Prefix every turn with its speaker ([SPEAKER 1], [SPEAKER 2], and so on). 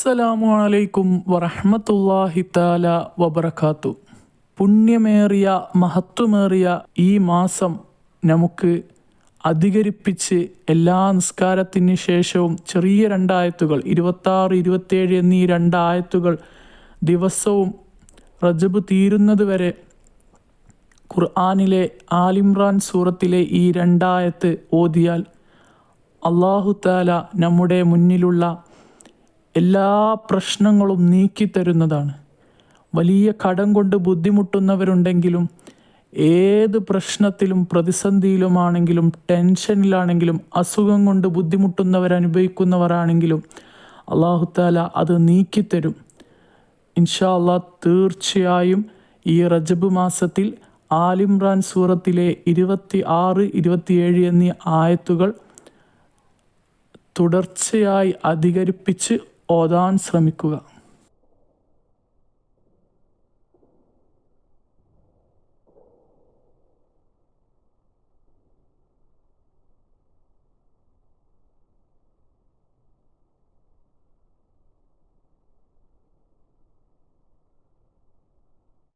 [SPEAKER 1] അസ്സലാമു അലൈക്കും വറഹമത്തല്ലാഹി താല വബർക്കാത്തു പുണ്യമേറിയ മഹത്വമേറിയ ഈ മാസം നമുക്ക് അധികരിപ്പിച്ച് എല്ലാ നിസ്കാരത്തിന് ശേഷവും ചെറിയ രണ്ടായത്തുകൾ ഇരുപത്താറ് ഇരുപത്തേഴ് എന്നീ രണ്ടായത്തുകൾ ദിവസവും റജബ് തീരുന്നത് വരെ ഖുർആാനിലെ ആലിമ്രാൻ സൂറത്തിലെ ഈ രണ്ടായത്ത് ഓതിയാൽ അള്ളാഹു താല നമ്മുടെ മുന്നിലുള്ള എല്ലാ പ്രശ്നങ്ങളും നീക്കി തരുന്നതാണ്. വലിയ കടം കൊണ്ട് ബുദ്ധിമുട്ടുന്നവരുണ്ടെങ്കിലും ഏത് പ്രശ്നത്തിലും പ്രതിസന്ധിയിലുമാണെങ്കിലും ടെൻഷനിലാണെങ്കിലും അസുഖം കൊണ്ട് ബുദ്ധിമുട്ടുന്നവരനുഭവിക്കുന്നവരാണെങ്കിലും അള്ളാഹു താല അത് നീക്കിത്തരും ഇൻഷാ അള്ളാഹ് തീർച്ചയായും ഈ റജബ് മാസത്തിൽ ആലിംറാൻ സൂറത്തിലെ ഇരുപത്തി ആറ് ഇരുപത്തിയേഴ് എന്നീ ആയത്തുകൾ തുടർച്ചയായി അധികരിപ്പിച്ച് ഓതാൻ ശ്രമിക്കുക